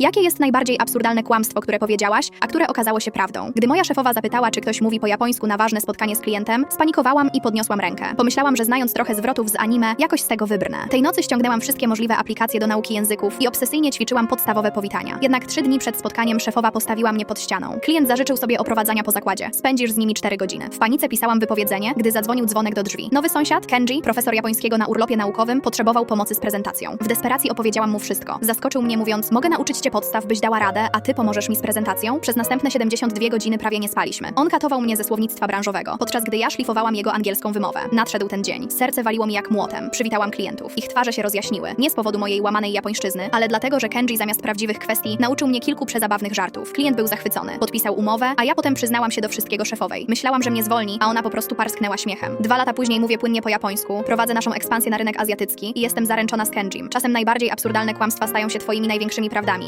Jakie jest najbardziej absurdalne kłamstwo, które powiedziałaś, a które okazało się prawdą? Gdy moja szefowa zapytała, czy ktoś mówi po japońsku na ważne spotkanie z klientem, spanikowałam i podniosłam rękę. Pomyślałam, że znając trochę zwrotów z anime, jakoś z tego wybrnę. Tej nocy ściągnęłam wszystkie możliwe aplikacje do nauki języków i obsesyjnie ćwiczyłam podstawowe powitania. Jednak trzy dni przed spotkaniem szefowa postawiła mnie pod ścianą. Klient zażyczył sobie oprowadzania po zakładzie. Spędzisz z nimi cztery godziny. W panice pisałam wypowiedzenie, gdy zadzwonił dzwonek do drzwi. Nowy sąsiad, Kenji, profesor japońskiego na urlopie naukowym, potrzebował pomocy z prezentacją. W desperacji opowiedziałam mu wszystko. Zaskoczył mnie mówiąc, mogę nauczyć cię podstaw, byś dała radę, a ty pomożesz mi z prezentacją? Przez następne 72 godziny prawie nie spaliśmy. On katował mnie ze słownictwa branżowego, podczas gdy ja szlifowałam jego angielską wymowę. Nadszedł ten dzień. Serce waliło mi jak młotem. Przywitałam klientów. Ich twarze się rozjaśniły. Nie z powodu mojej łamanej japońszczyzny, ale dlatego, że Kenji zamiast prawdziwych kwestii nauczył mnie kilku przezabawnych żartów. Klient był zachwycony. Podpisał umowę, a ja potem przyznałam się do wszystkiego szefowej. Myślałam, że mnie zwolni, a ona po prostu parsknęła śmiechem. Dwa lata później mówię płynnie po japońsku, prowadzę naszą ekspansję na rynek azjatycki i jestem zaręczona z Kenjim. Czasem najbardziej absurdalne kłamstwa stają się twoimi największymi prawdami.